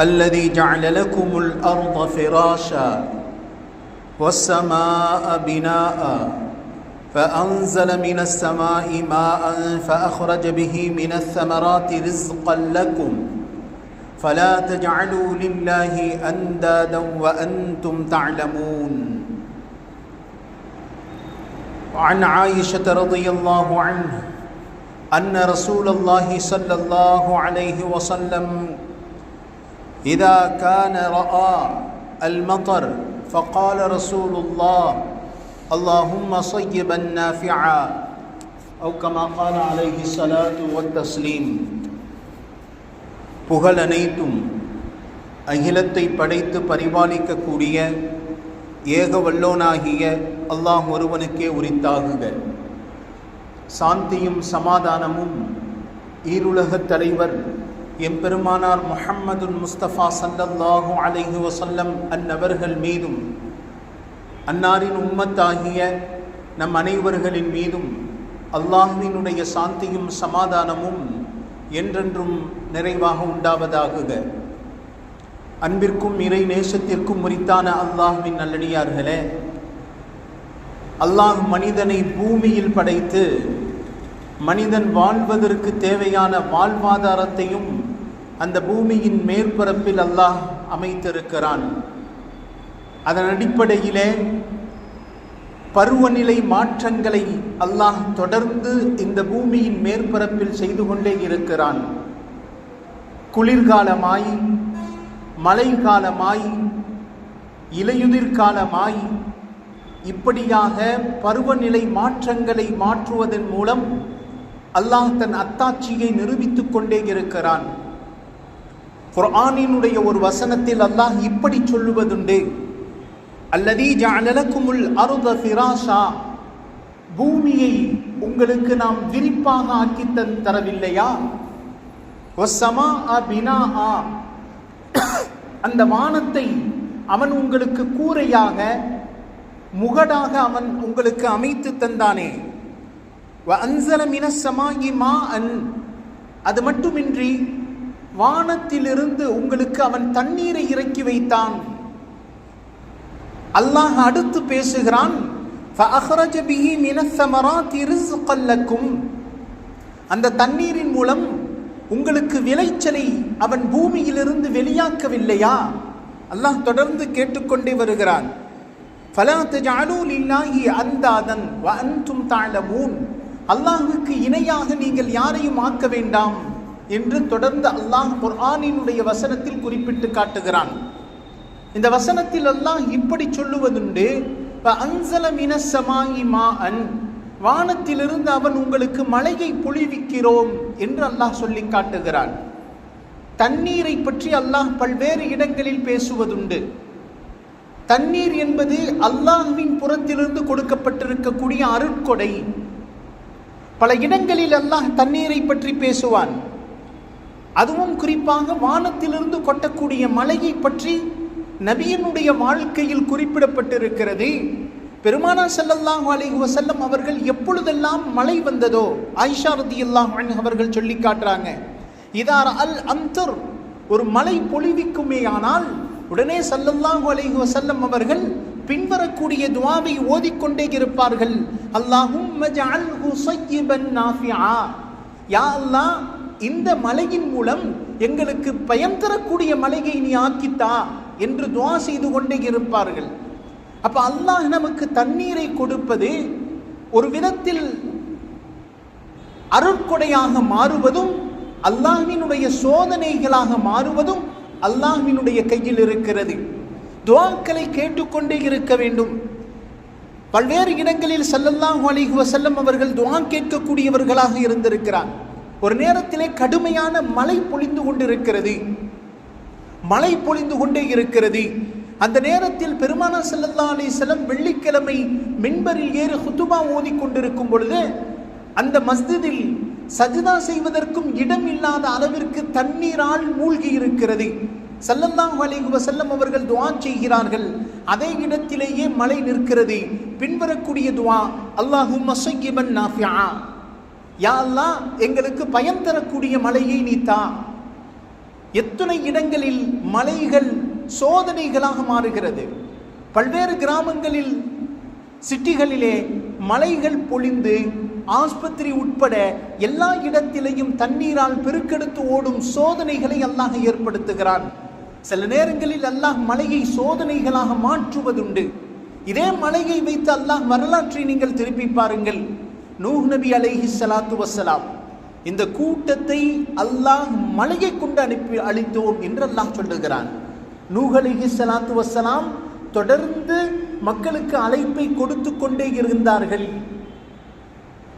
الذي جعل لكم الأرض فراشا والسماء بناء فأنزل من السماء ماء فأخرج به من الثمرات رزقا لكم فلا تجعلوا لله أندادا وأنتم تعلمون. وعن عائشة رضي الله عنها أن رسول الله صلى الله عليه وسلم إذا كان رأى المطر فقال رسول الله اللهم صيبا نافعا أو كما قال عليه الصلاة والتسليم புகழ் அனைத்தும் அகிலத்தை படைத்து பரிபாலிக்கக்கூடிய ஏக வல்லோனாகிய அல்லாஹ் ஒருவனுக்கே உரித்தாகுக சாந்தியும் சமாதானமும் ஈருலகத் தலைவர் எம்பெருமானார் முஹம்மதுல் முஸ்தபா சல்லல்லாஹு அலைஹி வசல்லம் அந்நபர்கள் மீதும் அன்னாரின் உம்மத்தாகிய நம் அனைவர்களின் மீதும் அல்லாஹுவினுடைய சாந்தியும் சமாதானமும் என்றென்றும் நிறைவாக உண்டாவதாகுக அன்பிற்கும் இறை நேசத்திற்கும் முறித்தான அல்லாஹுவின் நல்லடியார்களே அல்லாஹ் மனிதனை பூமியில் படைத்து மனிதன் வாழ்வதற்கு தேவையான வாழ்வாதாரத்தையும் அந்த பூமியின் மேற்பரப்பில் அல்லாஹ் அமைத்திருக்கிறான். அதன் அடிப்படையிலே பருவநிலை மாற்றங்களை அல்லாஹ் தொடர்ந்து இந்த பூமியின் மேற்பரப்பில் செய்து கொண்டே இருக்கிறான். குளிர்காலமாய் மழை காலமாய் இலையுதிர் காலமாய் இப்படியாக பருவநிலை மாற்றங்களை மாற்றுவதன் மூலம் அல்லாஹ் தன் அத்தாட்சியை நிரூபித்துக் கொண்டே இருக்கிறான். குர்ஆனினுடைய ஒரு வசனத்தில் அல்லாஹ் இப்படி சொல்லுவதுண்டு. அல்லதி ஜஅலலக்குமுல் அருத ஃபிராஷா. பூமியை உங்களுக்கு நாம் விரிப்பாக ஆக்கி தன் தரவில்லையா? அ பினா அந்த வானத்தை அவன் உங்களுக்கு கூரையாக முகடாக அவன் உங்களுக்கு அமைத்து தந்தானே. அன்சல மினசமாகி மா அன் அது மட்டுமின்றி வானத்திலிருந்து உங்களுக்கு அவன் தண்ணீரை இறக்கி வைத்தான். அல்லாஹ் அடுத்து பேசுகிறான் அந்த தண்ணீரின் மூலம் உங்களுக்கு விளைச்சலை அவன் பூமியிலிருந்து வெளியாக்கவில்லையா? அல்லாஹ் தொடர்ந்து கேட்டுக்கொண்டே வருகிறான் அந்தாதன் அல்லாஹுக்கு இணையாக நீங்கள் யாரையும் ஆக்க வேண்டாம். என்று தொடர்ந்து அல்லாஹ் குர்ஆனினுடைய வசனத்தில் குறிப்பிட்டு காட்டுகிறான். இந்த வசனத்தில் அல்லாஹ் இப்படி சொல்லுவதுண்டு வானத்திலிருந்து அவன் உங்களுக்கு மழையை பொழிவிக்கிறோம் என்று அல்லாஹ் சொல்லி காட்டுகிறான். தண்ணீரை பற்றி அல்லாஹ் பல்வேறு இடங்களில் பேசுவதுண்டு. தண்ணீர் என்பது அல்லாஹ்வின் புறத்திலிருந்து கொடுக்கப்பட்டிருக்கக்கூடிய அருட்கொடை. பல இடங்களில் அல்லாஹ் தண்ணீரை பற்றி பேசுவான். அதுவும் குறிப்பாக வானத்திலிருந்து கொட்டக்கூடிய மலையை பற்றி நபியனுடைய வாழ்க்கையில் குறிப்பிடப்பட்டிருக்கிறது. பெருமானா செல்லல்லாம் அலிஹு வசல்லம் அவர்கள் எப்பொழுதெல்லாம் மழை வந்ததோ ஆயிஷா ரதி அல்லாஹ் அவர்கள் சொல்லி காட்டுறாங்க. இதார் அல் அந்தர் ஒரு மலை பொழிவிக்குமே ஆனால் உடனே சல்லல்லாஹு அலிஹு வசல்லம் அவர்கள் பின்வரக்கூடிய துவாவை ஓதிக்கொண்டே இருப்பார்கள். அல்லாஹும் யா அல்லாஹ் இந்த மலையின் மூலம் எங்களுக்கு பயன் தரக்கூடிய மலையை நீ ஆக்கித்தா என்று துவா செய்து கொண்டே இருப்பார்கள். அப்ப அல்லாஹ் நமக்கு தண்ணீரை கொடுப்பது ஒரு விதத்தில் அருட்கொடையாக மாறுவதும் அல்லாஹினுடைய சோதனைகளாக மாறுவதும் அல்லாஹினுடைய கையில் இருக்கிறது. துவாக்களை கேட்டுக்கொண்டே இருக்க வேண்டும். பல்வேறு இடங்களில் சல்லல்லாஹு அலிஹுவசல்லம் அவர்கள் துவா கேட்கக்கூடியவர்களாக இருந்திருக்கிறார். ஒரு நேரத்திலே கடுமையான மழை பொழிந்து கொண்டிருக்கிறது. மழை பொழிந்து கொண்டே இருக்கிறது. அந்த நேரத்தில் பெருமானா செல்லல்லா செல்லம் வெள்ளிக்கிழமை மின்பரில் ஏறு ஹுத்துபா ஓதி கொண்டிருக்கும் பொழுது அந்த மஸ்ஜிதில் சஜிதா செய்வதற்கும் இடம் இல்லாத அளவிற்கு தண்ணீரால் மூழ்கி இருக்கிறது. சல்லல்லாஹு அலைஹி செல்லம் அவர்கள் துவா செய்கிறார்கள். அதே இடத்திலேயே மழை நிற்கிறது. பின்வரக்கூடிய துவா அல்லாஹு மசையிபன் நாஃபியா யா எங்களுக்கு பயன் தரக்கூடிய மலையை நீ தா. எத்தனை இடங்களில் மலைகள் சோதனைகளாக மாறுகிறது. பல்வேறு கிராமங்களில் சிட்டிகளிலே மலைகள் பொழிந்து ஆஸ்பத்திரி உட்பட எல்லா இடத்திலையும் தண்ணீரால் பெருக்கெடுத்து ஓடும் சோதனைகளை அல்லாஹ் ஏற்படுத்துகிறான். சில நேரங்களில் அல்லாஹ் மலையை சோதனைகளாக மாற்றுவதுண்டு. இதே மலையை வைத்து அல்லாஹ் வரலாற்றை நீங்கள் திருப்பி பாருங்கள். நூஹ் நபி அலைஹி சலாத்து வஸ்ஸலாம் இந்த கூட்டத்தை அல்லாஹ் மலையை கொண்டு அனுப்பி அளித்தோம் என்று அல்லாஹ் சொல்லுகிறான். நூஹ் அலைஹி சலாத்து வஸ்ஸலாம் தொடர்ந்து மக்களுக்கு அழைப்பை கொடுத்து கொண்டே இருந்தார்கள்.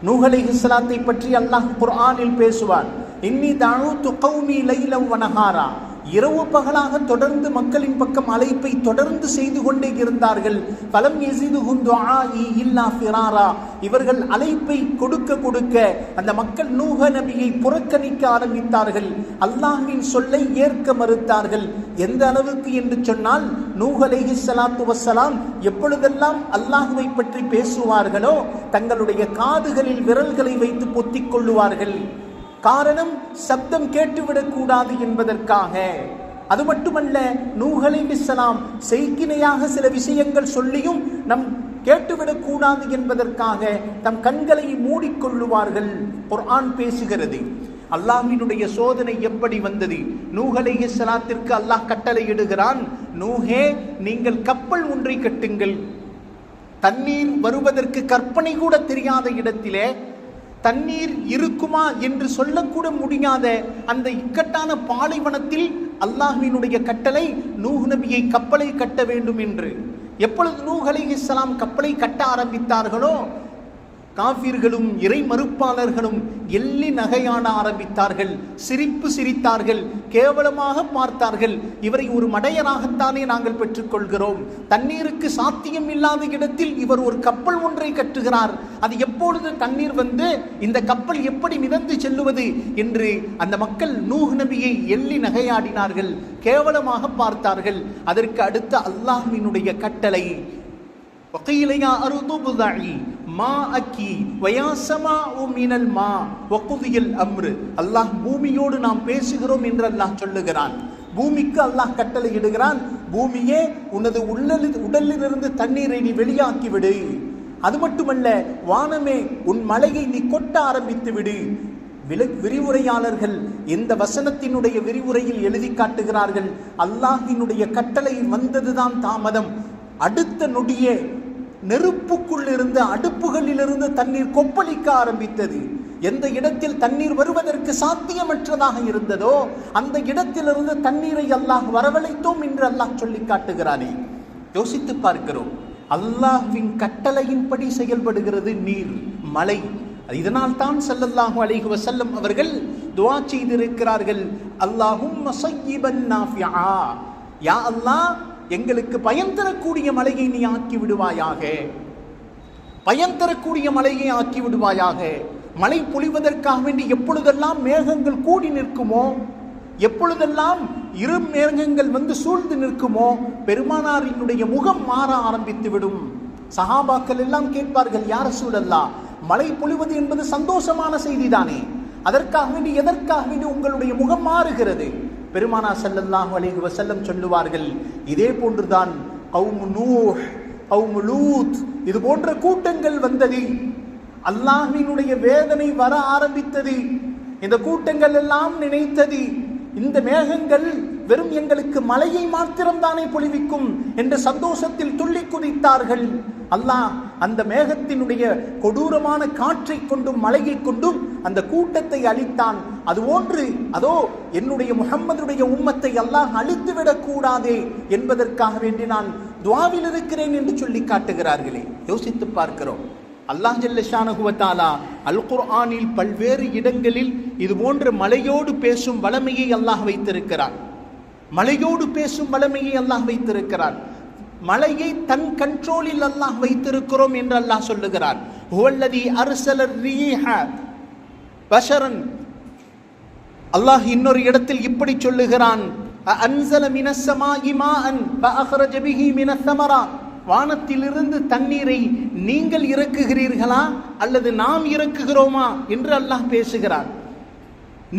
நூஹ் அலைஹி பற்றி அல்லாஹ் குர்ஆனில் பேசுவான் இன்னி தானு கௌமி லைலம் வனஹாரா இரவு பகலாக தொடர்ந்து மக்களின் பக்கம் அழைப்பை தொடர்ந்து செய்து கொண்டே இருந்தார்கள். பலம் இல்லா ஃபிராரா. இவர்கள் அழைப்பை கொடுக்க கொடுக்க அந்த மக்கள் நூக நபியை புறக்கணிக்க ஆரம்பித்தார்கள். அல்லாஹின் சொல்லை ஏற்க மறுத்தார்கள். எந்த அளவுக்கு? என்று சொன்னால் நூஹ் அலைஹி ஸலாத்து எப்பொழுதெல்லாம் அல்லாஹுவை பற்றி பேசுவார்களோ தங்களுடைய காதுகளில் விரல்களை வைத்து பொத்திக் கொள்ளுவார்கள். காரணம் சப்தம் கேட்டுவிடக்கூடாது என்பதற்காக. அது மட்டுமல்ல நூஹலை இஸ்லாம் செய்கினையாக சில விஷயங்கள் சொல்லியும் நம் கேட்டுவிடக்கூடாது என்பதற்காக தம் கண்களை மூடிக்கொள்ளுவார்கள். குர்ஆன் பேசுகிறது. அல்லாஹினுடைய சோதனை எப்படி வந்தது? நூஹலை இஸ்லாத்திற்கு அல்லாஹ் கட்டளை இடுகிறான் நூஹே நீங்கள் கப்பல் ஒன்றை கட்டுங்கள். தண்ணீர் வருவதற்கு கற்பனை கூட தெரியாத இடத்திலே தண்ணீர் இருக்குமா என்று சொல்லக்கூட முடியாத அந்த இக்கட்டான பாலைவனத்தில் அல்லாஹுவினுடைய கட்டளை நூஹ் நபியை கப்பலை கட்ட வேண்டும் என்று. எப்பொழுது நூஹ் அலைஹிஸ்ஸலாம் கப்பலை கட்ட ஆரம்பித்தார்களோ காவிர்களும் இறை மறுப்பாளர்களும் எள்ளி நகையாட ஆரம்பித்தார்கள் சிரிப்பு சிரித்தார்கள் கேவலமாக பார்த்தார்கள். இவரை ஒரு மடையராகத்தானே நாங்கள் பெற்றுக்கொள்கிறோம். தண்ணீருக்கு சாத்தியம் இல்லாத இடத்தில் இவர் ஒரு கப்பல் ஒன்றை கட்டுகிறார். அது எப்பொழுது தண்ணீர் வந்து இந்த கப்பல் எப்படி மிதந்து செல்லுவது என்று அந்த மக்கள் நூஹ் நபியை எள்ளி நகையாடினார்கள் கேவலமாக பார்த்தார்கள். அதற்கு அடுத்த அல்லாஹ்வினுடைய கட்டளை ஒகையிலையா அருதுபுதாயி மா அக்கி வயாசமா மினல் மா ஒக்குதியில் அம்ரு. அல்லாஹ் பூமியோடு நாம் பேசுகிறோம் என்று அல்லாஹ் சொல்லுகிறான். பூமிக்கு அல்லாஹ் கட்டளை இடுகிறான் பூமியே உனது உடலில் உடலிலிருந்து தண்ணீரை நீ வெளியாக்கி விடு. அது மட்டுமல்ல வானமே உன் மலையை நீ கொட்ட ஆரம்பித்து விடு. விலை விரிவுரையாளர்கள் இந்த வசனத்தினுடைய விரிவுரையில் எழுதி காட்டுகிறார்கள்? அல்லாஹினுடைய கட்டளை வந்ததுதான் தாமதம். அடுத்த நொடியே நெருப்புக்குள் இருந்த அடுப்புகளிலிருந்து தண்ணீர் கொப்பளிக்க ஆரம்பித்தது. எந்த இடத்தில் தண்ணீர் வருவதற்கு சாத்தியமற்றதாக இருந்ததோ அந்த இடத்திலிருந்து தண்ணீரை அல்லாஹ் வரவழைத்தோம் என்று அல்லாஹ் சொல்லி காட்டுகிறானே. யோசித்து பார்க்கிறோம். அல்லாஹ்வின் கட்டளையின்படி செயல்படுகிறது நீர் மலை இதனால் தான் செல்லல்லாஹு அலைஹி வசல்லம் அவர்கள் துவா செய்திருக்கிறார்கள். அல்லாஹும் யா அல்லா எங்களுக்கு பயன் தரக்கூடிய மலையை நீ ஆக்கி விடுவாயாக. பயன் தரக்கூடிய மலையை ஆக்கி விடுவாயாக. மழை பொழிவதற்காக வேண்டி எப்பொழுதெல்லாம் மேகங்கள் கூடி நிற்குமோ எப்பொழுதெல்லாம் இரு மேகங்கள் வந்து சூழ்ந்து நிற்குமோ பெருமானாரினுடைய முகம் மாற ஆரம்பித்து விடும் சஹாபாக்கள் எல்லாம் கேட்பார்கள் யார சூழல்லா மழை பொழிவது என்பது சந்தோஷமான செய்திதானே? அதற்காக வேண்டி எதற்காக வேண்டி உங்களுடைய முகம் மாறுகிறது? பெருமானா செல்லல்லாஹு அலைஹி வசல்லம் சொல்லுவார்கள் இதே போன்றுதான் கவுமு நூஹ் கவுமு லூத். இது போன்ற கூட்டங்கள் வந்தது. அல்லாஹினுடைய வேதனை வர ஆரம்பித்தது. இந்த கூட்டங்கள் எல்லாம் நினைத்தது இந்த மேகங்கள் வெறும் எங்களுக்கு மலையை மாத்திரம்தானே பொழிவிக்கும் என்ற சந்தோஷத்தில் துள்ளி குதித்தார்கள். அல்லாஹ் அந்த மேகத்தினுடைய கொடூரமான காற்றை கொண்டும் மலையை கொண்டும் அந்த கூட்டத்தை அழித்தான். அது ஒன்று. அதோ என்னுடைய முகம்மதுடைய உம்மத்தை அல்லாஹ் அழித்து விடக்கூடாதே என்பதற்காக வேண்டி நான் துவாவில் இருக்கிறேன் என்று சொல்லி காட்டுகிறார்களே. யோசித்து பார்க்கிறோம். அல்லாஹ் ஜல்லஷானகுவத்தாலா அல் குர்ஆனில் பல்வேறு இடங்களில் இது போன்ற மலையோடு பேசும் வளமையை அல்லாஹ் வைத்திருக்கிறான். மலையோடு பேசும் வளமையை அல்லாஹ் வைத்திருக்கிறான். மலையை தன் கண்ட்ரோலில் அல்லாஹ் வைத்திருக்கிறோம் என்று அல்லாஹ் சொல்லுகிறான். அர்சலர் பஷரன். அல்லாஹ் இன்னொரு இடத்தில் இப்படி சொல்லுகிறான். அன்சல மினசமா வானத்திலிருந்து தண்ணீரை நீங்கள் இறக்குகிறீர்களா அல்லது நாம் இறக்குகிறோமா என்று அல்லாஹ் பேசுகிறான்.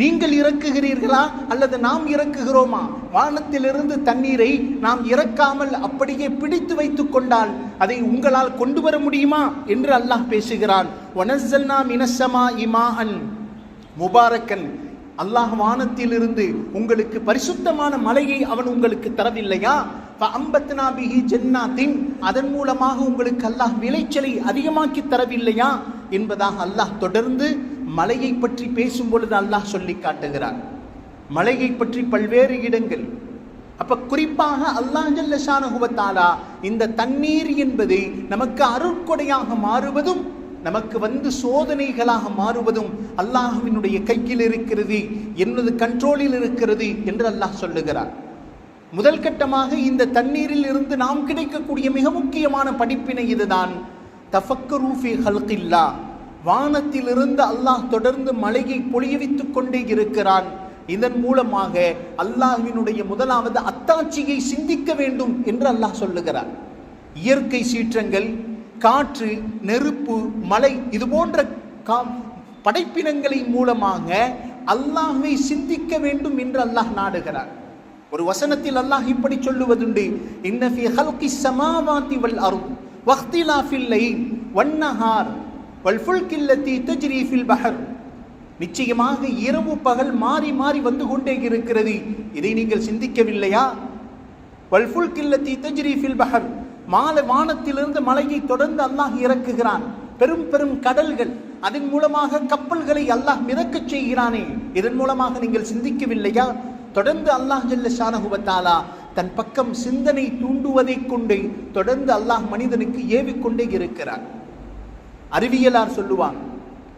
நீங்கள் இறக்குகிறீர்களா அல்லது நாம் இறக்குகிறோமா? வானத்திலிருந்து தண்ணீரை நாம் இறக்காமல் அப்படியே பிடித்து வைத்துக் கொண்டால் அதை உங்களால் கொண்டு வர முடியுமா என்று அல்லாஹ் பேசுகிறான். ஒனசல்னா மினசமா இமாஅன் முபாரக்கன் அல்லாஹ் வானத்திலிருந்து உங்களுக்கு பரிசுத்தமான மலையை அவன் உங்களுக்கு தரவில்லையா? அம்பத்னா பிஹி அதன் மூலமாக உங்களுக்கு அல்லாஹ் விளைச்சலை அதிகமாக்கி தரவில்லையா? என்பதாக அல்லாஹ் தொடர்ந்து மலையை பற்றி பேசும் பொழுது அல்லாஹ் சொல்லி காட்டுகிறான். மலையை பற்றி பல்வேறு இடங்கள். அப்ப குறிப்பாக அல்லாஹ் ஜல்லஷானுகுவத்தாலா இந்த தண்ணீர் என்பது நமக்கு அருட்கொடையாக மாறுவதும் நமக்கு வந்து சோதனைகளாக மாறுவதும் அல்லாஹுவினுடைய கையில் இருக்கிறது என்னது கண்ட்ரோலில் இருக்கிறது என்று அல்லாஹ் சொல்லுகிறார் முதல் கட்டமாக இந்த தண்ணீரில் இருந்து நாம் கிடைக்கக்கூடிய மிக முக்கியமான படிப்பினை இதுதான். தஃபக்கரூஃபி ஹல்கில்லா. வானத்திலிருந்து அல்லாஹ் தொடர்ந்து மலையை பொழியவித்துக் கொண்டே இருக்கிறான். இதன் மூலமாக அல்லாஹினுடைய முதலாவது அத்தாட்சியை சிந்திக்க வேண்டும் என்று அல்லாஹ் சொல்லுகிறார் இயற்கை சீற்றங்கள் காற்று நெருப்பு மலை இது போன்ற கா- படைப்பினங்களின் மூலமாக அல்லாஹை சிந்திக்க வேண்டும் என்று அல்லாஹ் நாடுகிறார். ஒரு வசனத்தில் அல்லாஹ் இப்படி சொல்லுவதுண்டு இன்ன ஃபி ஹல்கி சமாவாதி வல் அருண் வஹ்திலா ஃபில்லை வன்னஹார் வல் ஃபுல்கி அல்லதி தஜ்ரி ஃபில் பஹர். நிச்சயமாக இரவு பகல் மாறி மாறி வந்து கொண்டே இருக்கிறது. இதை நீங்கள் சிந்திக்கவில்லையா? வல்ஃபுல் கில்லத்தி தஜ்ரி ஃபில் பஹர் மாலை வானத்திலிருந்து மலையை தொடர்ந்து அல்லாஹ் இறக்குகிறான். பெரும் பெரும் கடல்கள் அதன் மூலமாக கப்பல்களை அல்லாஹ் மிதக்கச் செய்கிறானே. இதன் மூலமாக நீங்கள் சிந்திக்கவில்லையா? தொடர்ந்து அல்லாஹ் ஜல்ல சானகுபத்தாலா தன் பக்கம் சிந்தனை தூண்டுவதைக் கொண்டே தொடர்ந்து அல்லாஹ் மனிதனுக்கு ஏவிக்கொண்டே இருக்கிறார் அறிவியலார் சொல்லுவாங்க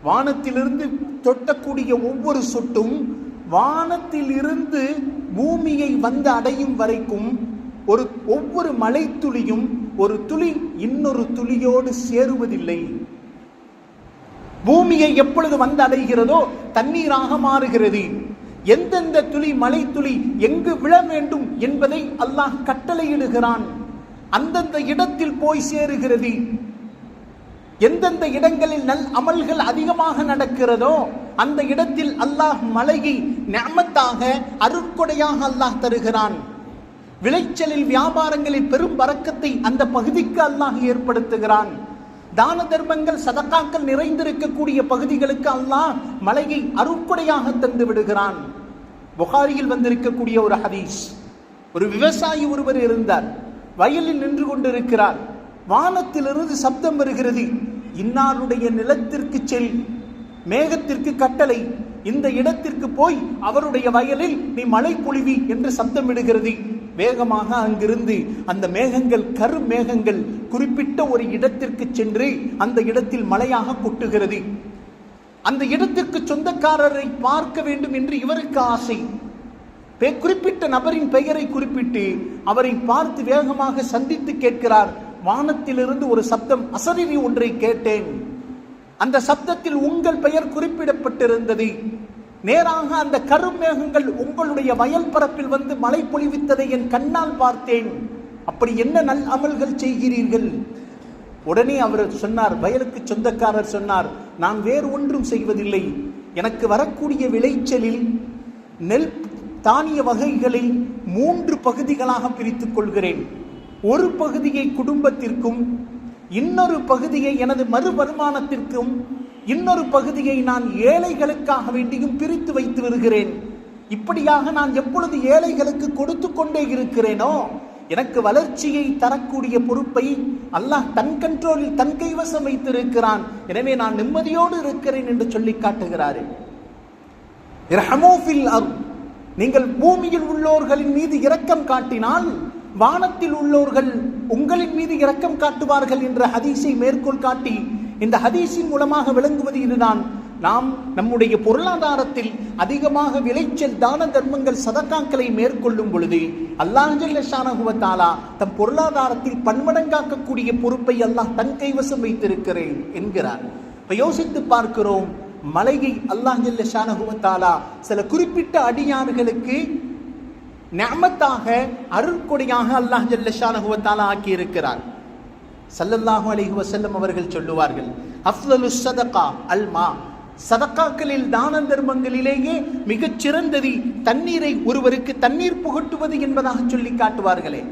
வானத்திலிருந்து தொட்டக்கூடிய ஒவ்வொரு சொட்டும் வானத்திலிருந்து பூமியை வந்து அடையும் வரைக்கும் ஒரு ஒவ்வொரு மலைத்துளியும் ஒரு துளி இன்னொரு துளியோடு சேருவதில்லை. பூமியை எப்பொழுது வந்து அடைகிறதோ தண்ணீராக மாறுகிறது. எந்தெந்த துளி மலை துளி எங்கு விழ வேண்டும் என்பதை அல்லாஹ் கட்டளையிடுகிறான். அந்தந்த இடத்தில் போய் சேருகிறது. எந்தெந்த இடங்களில் நல் அமல்கள் அதிகமாக நடக்கிறதோ அந்த இடத்தில் அல்லாஹ் மலையை நியமத்தாக அருட்கொடையாக அல்லாஹ் தருகிறான். விளைச்சலில் வியாபாரங்களில் பெரும் வரக்கத்தை அந்த பகுதிக்கு அல்லாஹ் ஏற்படுத்துகிறான். தான தர்மங்கள் சதக்காக்கள் நிறைந்திருக்கக்கூடிய பகுதிகளுக்கு அல்லாஹ் மலையை அருக்குடையாக தந்து விடுகிறான். புகாரியில் வந்திருக்கக்கூடிய ஒரு ஹதீஸ். ஒரு விவசாயி ஒருவர் இருந்தார். வயலில் நின்று கொண்டிருக்கிறார். வானத்திலிருந்து சப்தம் வருகிறது. இன்னாருடைய நிலத்திற்கு செல் மேகத்திற்கு கட்டளை. இந்த இடத்திற்கு போய் அவருடைய வயலில் நீ மழை பொழிவி என்று சப்தமிடுகிறது வேகமாக அங்கிருந்து அந்த மேகங்கள் கரு மேகங்கள் குறிப்பிட்ட ஒரு இடத்திற்கு சென்று அந்த இடத்தில் மழையாக கொட்டுகிறது. அந்த இடத்திற்கு சொந்தக்காரரை பார்க்க வேண்டும் என்று இவருக்கு ஆசை. குறிப்பிட்ட நபரின் பெயரை குறிப்பிட்டு அவரை பார்த்து வேகமாக சந்தித்து கேட்கிறார். வானத்திலிருந்து ஒரு சப்தம் அசரீரி ஒன்றை கேட்டேன். அந்த சப்தத்தில் உங்கள் பெயர் குறிப்பிடப்பட்டிருந்தது. நேராக அந்த கருமேகங்கள் உங்களுடைய வயல் பரப்பில் வந்து மழை பொழிவித்ததை என் கண்ணால் பார்த்தேன். அப்படி என்ன நல் அமல்கள் செய்கிறீர்கள்? உடனே அவர் சொன்னார் வயலுக்கு சொந்தக்காரர் சொன்னார் நான் வேறு ஒன்றும் செய்வதில்லை. எனக்கு வரக்கூடிய விளைச்சலில் நெல் தானிய வகைகளில் மூன்று பகுதிகளாக பிரித்துக் கொள்கிறேன். ஒரு பகுதியை குடும்பத்திற்கும் இன்னொரு பகுதியை எனது மறு வருமானத்திற்கும் இன்னொரு பகுதியை நான் ஏழைகளுக்காக வேண்டியும் பிரித்து வைத்து வருகிறேன் இப்படியாக நான் எப்பொழுது ஏழைகளுக்கு கொடுத்து கொண்டே இருக்கிறேனோ எனக்கு வளர்ச்சியை தரக்கூடிய பொறுப்பை அல்லாஹ் தன் கண்ட்ரோலில் தன் கைவசம் வைத்திருக்கிறான். எனவே நான் நிம்மதியோடு இருக்கிறேன் என்று சொல்லி காட்டுகிறாரு. நீங்கள் பூமியில் உள்ளோர்களின் மீது இரக்கம் காட்டினால் வானத்தில் உள்ளோர்கள் உங்களின் மீது இரக்கம் காட்டுவார்கள் என்ற ஹதீஸை மேற்கோள் காட்டி இந்த ஹதீஸின் மூலமாக விளங்குவது இதுதான். நாம் நம்முடைய பொருளாதாரத்தில் அதிகமாக விளைச்சல் தான தர்மங்கள் சதக்காக்களை மேற்கொள்ளும் பொழுது அல்லாஹாலா தம் பொருளாதாரத்தில் பன்மடங்காக்கக்கூடிய பொறுப்பை அல்லாஹ் தன் கைவசம் வைத்திருக்கிறேன் என்கிறார். இப்போ யோசித்து பார்க்கிறோம் மலையை அல்லாஹ் ஷானகுவத்தாலா சில குறிப்பிட்ட அடியார்களுக்கு ஞாமத்தாக அருட்கொடையாக அல்லாஹ் ஜல்லஷானகுவத்தாலா ஆக்கியிருக்கிறார். சல்லல்லாஹு அலைஹி வசல்லம் அவர்கள் சொல்லுவார்கள் அஃலலு சதகா அல்மா. சதக்காக்களில் தான தர்மங்களிலேயே மிகச் சிறந்தது தண்ணீரை ஒருவருக்கு தண்ணீர் புகட்டுவது என்பதாக சொல்லி காட்டுவார்களே.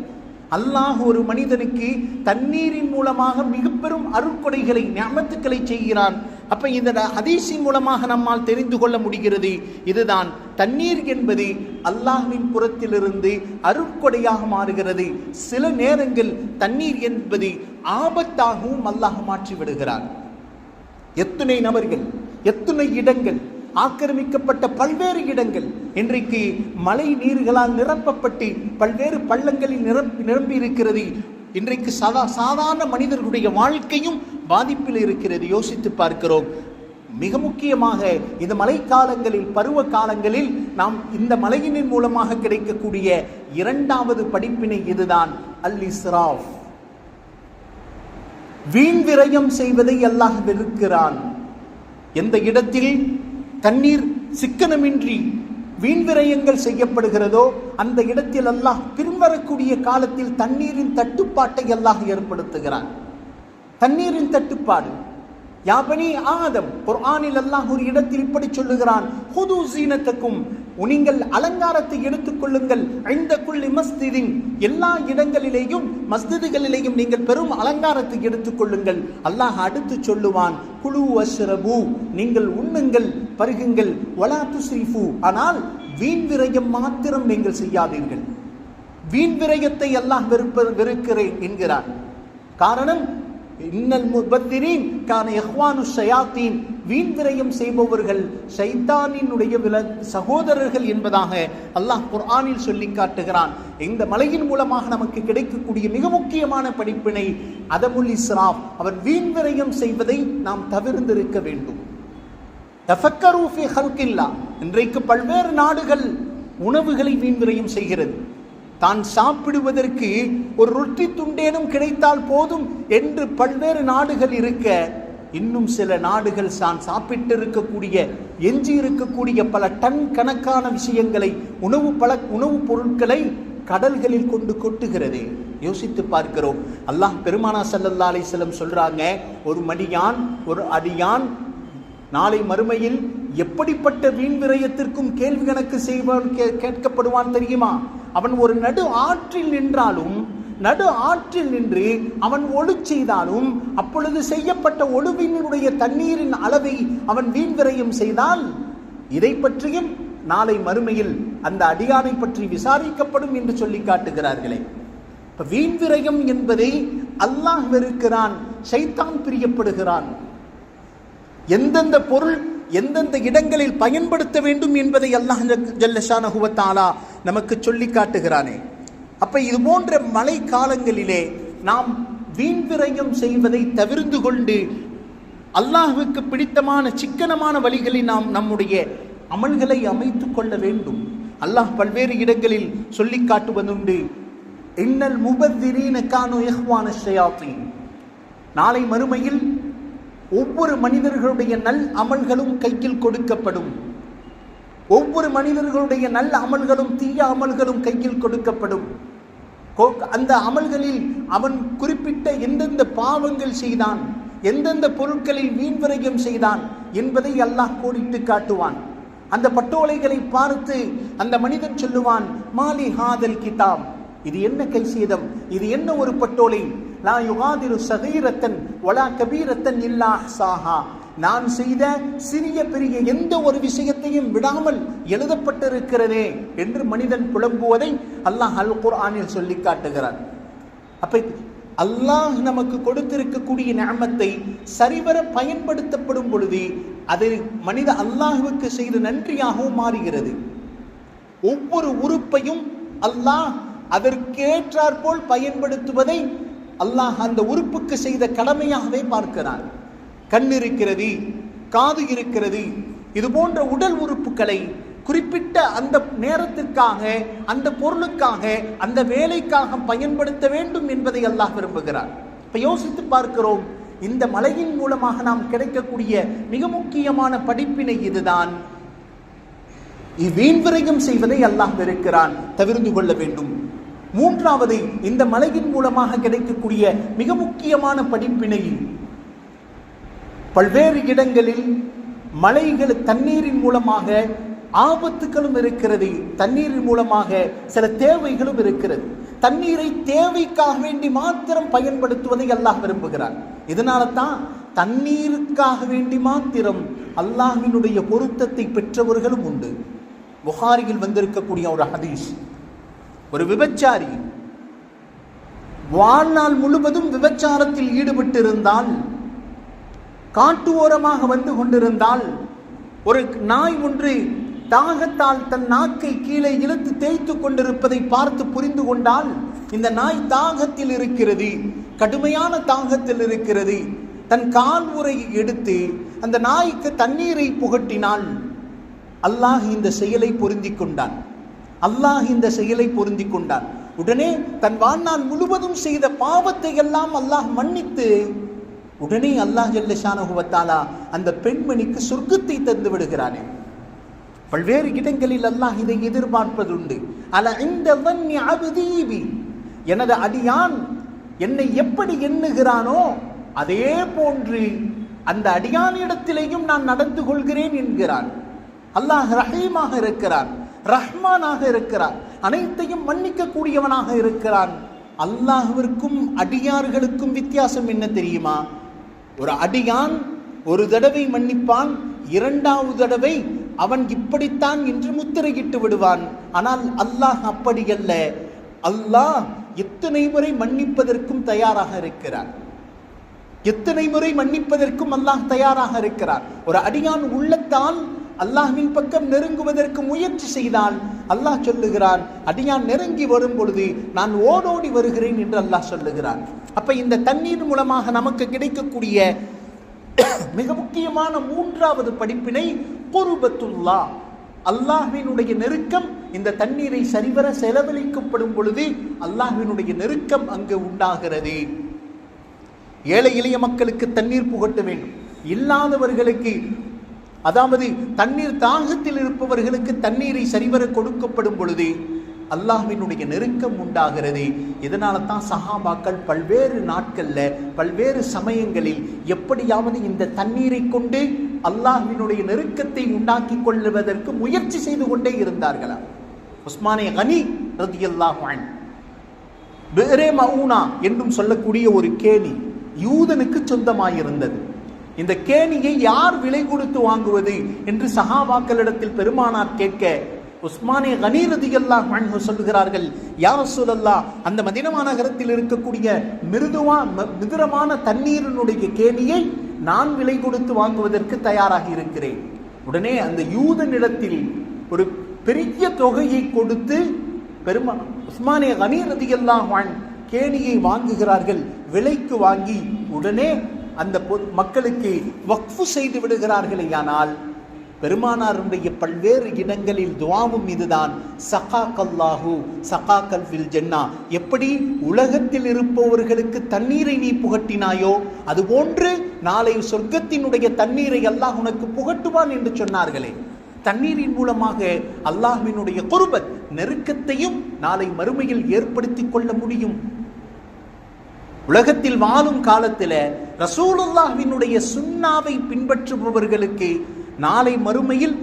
அல்லாஹ் ஒரு மனிதனுக்கு தண்ணீரின் மூலமாக மிக பெரும் அருட்கொடைகளை ஞாபகத்துக்களை செய்கிறான். அப்ப இந்த ஹதீஸின் மூலமாக நம்மால் தெரிந்து கொள்ள முடிகிறது. இதுதான் தண்ணீர் என்பது அல்லாஹ்வின் புறத்திலிருந்து அருட்கொடையாக மாறுகிறது. சில நேரங்கள் தண்ணீர் என்பது ஆபத்தாகவும் அல்லாஹ் மாற்றி விடுகிறார். எத்தனை நபர்கள் எத்தனை இடங்கள் ஆக்கிரமிக்கப்பட்ட பல்வேறு இடங்கள் இன்றைக்கு மழை நீர்களால் நிரப்பப்பட்டு பல்வேறு பள்ளங்களில் நிரப்பி நிரம்பி இருக்கிறது இன்றைக்கு சாதா சாதாரண மனிதர்களுடைய வாழ்க்கையும் பாதிப்பில் இருக்கிறது யோசித்து பார்க்கிறோம். மிக முக்கியமாக இந்த மழைக்காலங்களில் பருவ காலங்களில் நாம் இந்த மலையினின் மூலமாக கிடைக்கக்கூடிய இரண்டாவது படிப்பினை இதுதான் அல் இஸ்ராஃப் வீண் விரயம் செய்வதை அல்லாஹ் வெறுக்கிறான். எந்த இடத்தில் தண்ணீர் சிக்கனமின்றி வீண் விரயங்கள் செய்யப்படுகிறதோ அந்த இடத்தில் அல்லாஹ் பின்வரக்கூடிய காலத்தில் தண்ணீரின் தட்டுப்பாட்டை அல்லாஹ் ஏற்படுத்துகிறான். தண்ணீரின் தட்டுப்பாடு. யாபனி ஆதம் குர்ஆனில் அல்லாஹ் ஒரு இடத்தில் இப்படி சொல்லுகிறான் ஹுது சீனத்துக்கும் நீங்கள் அலங்காரத்தை எடுத்துக்கொள்ளுங்கள் ஐந்த குள்ளி மஸ்திதின் எல்லா இடங்களிலேயும் மஸ்திதுகளிலேயும் நீங்கள் பெரும் அலங்காரத்தை எடுத்துக்கொள்ளுங்கள் அல்லாஹ் அடுத்து சொல்லுவான் குழு அஷ்ரபு நீங்கள் உண்ணுங்கள் பருகுங்கள் வலா துஸ்ரிஃபு. ஆனால் வீண் விரயம் மாத்திரம் நீங்கள் செய்யாதீர்கள். வீண் விரயத்தை அல்லாஹ் வெறுப்ப வெறுக்கிறேன் என்கிறார் காரணம் இன்னல் முபத்திரீன் கான எஹ்வானு ஷயாத்தீன். வீண் விரயம் செய்பவர்கள் ஷைத்தானினுடைய வில சகோதரர்கள் என்பதாக அல்லாஹ் குர்ஆனில் சொல்லி காட்டுகிறான். இந்த மலையின் மூலமாக நமக்கு கிடைக்கக்கூடிய மிக முக்கியமான படிப்பினை அதமுல் இஸ்ராஃப். அவர் வீண் விரயம் செய்வதை நாம் தவிர்ந்திருக்க வேண்டும். தஃபக்கரு ஹல்கில்லா. இன்றைக்கு பல்வேறு நாடுகள் உணவுகளை வீண் விரயம் செய்கிறது. தான் சாப்பிடுவதற்கு ஒரு ரொட்டி துண்டேனும் கிடைத்தால் போதும் என்று பல்வேறு நாடுகள் இருக்க இன்னும் சில நாடுகள் தான் சாப்பிட்டு இருக்கக்கூடிய எஞ்சி இருக்கக்கூடிய பல டன் கணக்கான விஷயங்களை உணவு பல உணவுப் பொருட்களை கடல்களில் கொண்டு கொட்டுகிறது. யோசித்து பார்க்கிறோம். அல்லாஹ் பெருமானா சல்லல்லா அலிஸ்லம் சொல்றாங்க ஒரு மடியான் ஒரு அடியான் நாளை மறுமையில் எப்படிப்பட்ட வீண் விரயத்திற்கும் கேள்வி கணக்கு செய்வான் கே- கேட்கப்படுவான் தெரியுமா? அவன் ஒரு நடு ஆற்றில் நின்றாலும் நடு ஆற்றில் நின்று அவன் ஒழு செய்தாலும் அப்பொழுது செய்யப்பட்ட ஒழுவினுடைய தண்ணீரின் அளவை அவன் வீண்விரையும் செய்தால் இதை பற்றியும் நாளை மறுமையில் அந்த அடியானை பற்றி விசாரிக்கப்படும் என்று சொல்லி காட்டுகிறார்களே. இப்ப வீண்விரயம் என்பதை அல்லாஹ் வெறுக்கிறான் ஷைத்தான் பிரியப்படுகிறான். எந்தெந்த பொருள் எந்தெந்த இடங்களில் பயன்படுத்த வேண்டும் என்பதை அல்லாஹ் ஜல்லஷானஹுவத்தாலா நமக்கு சொல்லி காட்டுகிறானே. அப்ப இது போன்ற மழை காலங்களிலே நாம் வீண் விரயம் செய்வதை தவிர்ந்து கொண்டு அல்லாஹுக்கு பிடித்தமான சிக்கனமான வழிகளில் நாம் நம்முடைய அமல்களை அமைத்து கொள்ள வேண்டும். அல்லாஹ் பல்வேறு இடங்களில் சொல்லி காட்டுவதுண்டு. இன்னல் முபத்திரீன கானு எஹ்வான ஷயாத்தீன். நாளை மறுமையில் ஒவ்வொரு மனிதர்களுடைய நல் அமல்களும் கையில் கொடுக்கப்படும். ஒவ்வொரு மனிதர்களுடைய நல்ல அமல்களும் தீய அமல்களும் கையில் கொடுக்கப்படும். அந்த அமல்களில் அவன் குறிப்பிட்ட எந்தெந்த பாவங்கள் செய்தான் எந்தெந்த பொருட்களில் வீண் விரயம் செய்தான் என்பதை அல்லாஹ் கோடிட்டு காட்டுவான். அந்த பட்டோலைகளை பார்த்து அந்த மனிதன் சொல்லுவான் மாலி ஹாதல் கிதாப். இது என்ன கைசேதம்? இது என்ன ஒரு பட்டோலை? லா யுகாதிரு சகீரத்தன் ஒலா கபீரத்தன் இல்லா சாஹா நான் செய்த சிறிய பெரிய எந்த ஒரு விஷயத்தையும் விடாமல் எழுதப்பட்டிருக்கிறதே என்று மனிதன் புலம்புவதை அல்லாஹ் அல் குர்ஆனில் சொல்லி காட்டுகிறான். அப்ப அல்லாஹ் நமக்கு கொடுத்திருக்கக்கூடிய நாமத்தை சரிவர பயன்படுத்தப்படும் பொழுது அது மனித அல்லாஹுக்கு செய்த நன்றியாகவும் மாறுகிறது. ஒவ்வொரு உறுப்பையும் அல்லாஹ் அதற்கேற்றாற்போல் பயன்படுத்துவதை அல்லாஹ் அந்த உறுப்புக்கு செய்த கடமையாகவே பார்க்கிறான் கண் இருக்கிறது காது இருக்கிறது இது போன்ற உடல் உறுப்புகளை குறிப்பிட்ட அந்த நேரத்திற்காக அந்த பொருளுக்காக அந்த வேலைக்காக பயன்படுத்த வேண்டும் என்பதை அல்லாஹ் விரும்புகிறார். இப்ப யோசித்து பார்க்கிறோம் இந்த மலையின் மூலமாக நாம் கிடைக்கக்கூடிய மிக முக்கியமான படிப்பினை இதுதான். வீண் விரயம் செய்வதை அல்லாஹ் இருக்கிறான் தவிர்த்து கொள்ள வேண்டும். மூன்றாவது இந்த மலையின் மூலமாக கிடைக்கக்கூடிய மிக முக்கியமான படிப்பினை பல்வேறு இடங்களில் மலைகள் தண்ணீரின் மூலமாக ஆபத்துகளும் இருக்கிறது தண்ணீரின் மூலமாக சில தேவைகளும் இருக்கிறது. தண்ணீரை தேவைக்காக வேண்டி மாத்திரம் பயன்படுத்துவதை அல்லாஹ் விரும்புகிறார் இதனால தான் தண்ணீருக்காக வேண்டி மாத்திரம் அல்லாஹினுடைய பொருத்தத்தை பெற்றவர்களும் உண்டு. புகாரியில் வந்திருக்கக்கூடிய ஒரு ஹதீஷ் ஒரு விபச்சாரி. வாழ்நாள் முழுவதும் விபச்சாரத்தில் ஈடுபட்டிருந்தால் காட்டு ஓரமாக வந்து கொண்டிருந்தால் ஒரு நாய் ஒன்று தாகத்தால் தன் நாக்கை கீழே இழுத்து தேய்த்து கொண்டிருப்பதை பார்த்து புரிந்து கொண்டால் இந்த நாய் தாகத்தில் இருக்கிறது கடுமையான தாகத்தில் இருக்கிறது. தன் கால் உரையை எடுத்து அந்த நாய்க்கு தண்ணீரை புகட்டினால் அல்லாஹ் இந்த செயலை பொருந்தி கொண்டான். அல்லாஹ் இந்த செயலை பொருந்தி கொண்டான். உடனே தன் வாழ்நாள் முழுவதும் செய்த பாவத்தை எல்லாம் அல்லாஹ் மன்னித்து உடனே அல்லாஹ் ஜல்லஷானுகுவத்தாலா அந்த பெண்மணிக்கு சொர்க்கத்தை தந்து விடுகிறானே. பல்வேறு இடங்களில் அல்லாஹ் இதை எதிர்பார்ப்பதுண்டு. அல இந்த அபுதீபி? எனது அடியான் என்னை எப்படி எண்ணுகிறானோ அதே போன்று அந்த அடியானிடத்திலேயும் நான் நடந்து கொள்கிறேன் என்கிறான். அல்லாஹ் ரஹீமாக இருக்கிறான். ரஹ்மானாக இருக்கிறான் அனைத்தையும் மன்னிக்கக்கூடியவனாக இருக்கிறான். அல்லாஹுவிற்கும் அடியார்களுக்கும் வித்தியாசம் என்ன தெரியுமா? ஒரு அடியான் ஒரு தடவை மன்னிப்பான் இரண்டாவது தடவை அவன் இப்படித்தான் என்று முத்திரையிட்டு விடுவான். ஆனால் அல்லாஹ் அப்படி அல்ல. அல்லாஹ் எத்தனை முறை மன்னிப்பதற்கும் தயாராக இருக்கிறார் எத்தனை முறை மன்னிப்பதற்கும் அல்லாஹ் தயாராக இருக்கிறார் ஒரு அடியான் உள்ளத்தால் அல்லாஹ்வின் பக்கம் நெருங்குவதற்கு முயற்சி செய்தான். அல்லாஹ் சொல்லுகிறான் அடியான் நெருங்கி வரும் பொழுது நான் ஓடோடி வருகிறேன் என்று அல்லாஹ் சொல்லுகிறான். அப்ப இந்த தண்ணீர் மூலமாக நமக்கு கிடைக்கக்கூடிய மிக முக்கியமான மூன்றாவது படிப்பினை குருபத்துல்லா. அல்லாஹ்வினுடைய நெருக்கம் இந்த தண்ணீரை சரிவர செலவழிக்கப்படும் பொழுது அல்லாஹ்வினுடைய நெருக்கம் அங்கு உண்டாகிறது. ஏழை எளிய மக்களுக்கு தண்ணீர் புகட்ட வேண்டும். இல்லாதவர்களுக்கு அதாவது தண்ணீர் தாகத்தில் இருப்பவர்களுக்கு தண்ணீரை சரிவர கொடுக்கப்படும் பொழுது அல்லாஹ்வினுடைய நெருக்கம் உண்டாகிறது. இதனால தான் சஹாபாக்கள் பல்வேறு நாட்களில் பல்வேறு சமயங்களில் எப்படியாவது இந்த தண்ணீரை கொண்டு அல்லாஹ்வினுடைய நெருக்கத்தை உண்டாக்கி கொள்வதற்கு முயற்சி செய்து கொண்டே இருந்தார்களா உஸ்மானே கனி ரதியல்லாஹ் பேரே மவுனா என்றும் சொல்லக்கூடிய ஒரு கேணி யூதனுக்கு சொந்தமாயிருந்தது. இந்த கேணியை யார் விலை கொடுத்து வாங்குவது என்று சஹாபாக்களிடத்தில் பெருமானார் கேட்க உஸ்மானே கனீரதியல்லாஹ் அன்ஹு சொல்லுகிறார்கள் யார் சொல்லல்லா அந்த மதினமா நகரத்தில் இருக்கக்கூடிய மிருதுவா ம- மிதுரமான தண்ணீரினுடைய கேணியை நான் விலை கொடுத்து வாங்குவதற்கு தயாராக இருக்கிறேன். உடனே அந்த யூதனிடத்தில் ஒரு பெரிய தொகையை கொடுத்து பெருமா உஸ்மானிய கனீரதி ரதியல்லாஹ் மண் கேணியை வாங்குகிறார்கள் விலைக்கு வாங்கி உடனே அந்த மக்களுக்கு வக்ஃபு செய்து விடுகிறார்களே ஆனால் பெருமானாருடைய பல்வேறு இடங்களில் துவாவும் இதுதான். சகா கல்லாஹு சகா கல்வில் ஜென்னா. எப்படி உலகத்தில் இருப்பவர்களுக்கு தண்ணீரை நீ புகட்டினாயோ அதுபோன்று நாளை சொர்க்கத்தினுடைய தண்ணீரை அல்லாஹ் உனக்கு புகட்டுவான் என்று சொன்னார்களே. தண்ணீரின் மூலமாக அல்லாஹ்வினுடைய குருபத் நெருக்கத்தையும் நாளை மறுமையில் ஏற்படுத்தி கொள்ள முடியும். உலகத்தில் வாழும் காலத்தில் ரசூலுல்லாஹினுடைய சுண்ணாவை பின்பற்றுபவர்களுக்கு நாளை மறுமையில்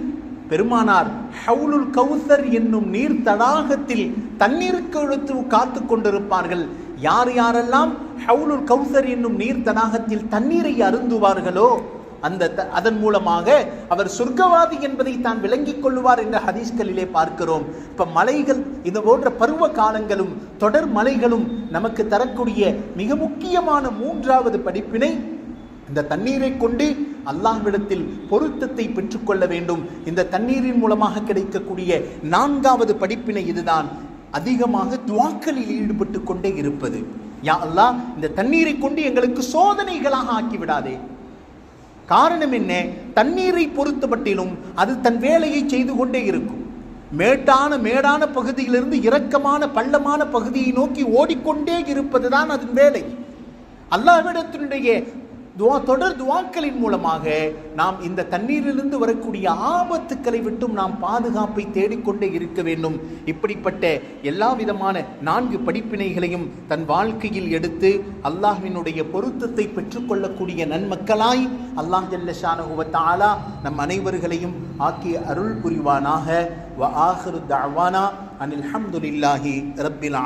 பெருமானார் ஹவுலுல் கௌசர் என்னும் நீர் தடாகத்தில் தண்ணீருக்கு எடுத்து காத்து கொண்டிருப்பார்கள். யார் யாரெல்லாம் ஹவுலுல் கௌசர் என்னும் நீர் தடாகத்தில் தண்ணீரை அருந்துவார்களோ அந்த த- அதன் மூலமாக அவர் சொர்க்கவாதி என்பதை தான் விளங்கிக் கொள்ளுவார் என்ற ஹதீஸ்களிலே பார்க்கிறோம். இப்ப மலைகள் இது போன்ற பருவ காலங்களும் தொடர் மலைகளும் நமக்கு தரக்கூடிய மிக முக்கியமான மூன்றாவது படிப்பினை இந்த தண்ணீரை கொண்டு அல்லாஹ்விடத்தில் பொருத்தத்தை பெற்றுக்கொள்ள வேண்டும். இந்த தண்ணீரின் மூலமாக கிடைக்கக்கூடிய நான்காவது படிப்பினை இதுதான். அதிகமாக துவாக்களில் ஈடுபட்டு கொண்டே இருப்பது. யா அல்லாஹ் இந்த தண்ணீரை கொண்டு எங்களுக்கு சோதனைகளாக ஆக்கி விடாதே. காரணம் என்ன? தண்ணீரை பொறுத்தமட்டிலும் அது தன் வேலையை செய்து கொண்டே இருக்கும். மேட்டான மேடான பகுதியிலிருந்து இரக்கமான பள்ளமான பகுதியை நோக்கி ஓடிக்கொண்டே இருப்பதுதான் அதன் வேலை. அல்லாஹ்விடத்தினுடைய துவா தொடர் துவாக்களின் மூலமாக நாம் இந்த தண்ணீரிலிருந்து வரக்கூடிய ஆபத்துக்களை விட்டும் நாம் பாதுகாப்பை தேடிக்கொண்டே இருக்க வேண்டும். இப்படிப்பட்ட எல்லா விதமான நான்கு படிப்பினைகளையும் தன் வாழ்க்கையில் எடுத்து அல்லாஹினுடைய பொருத்தத்தை பெற்றுக்கொள்ளக்கூடிய நன்மக்களாய் அல்லாஹ் ஜல்லஷானுவத்தாலா நம் அனைவர்களையும் ஆக்கிய அருள் புரிவானாக. வ ஆஹிரு தஅவானா அனில் ஹம்துலில்லாஹி ரப்பில்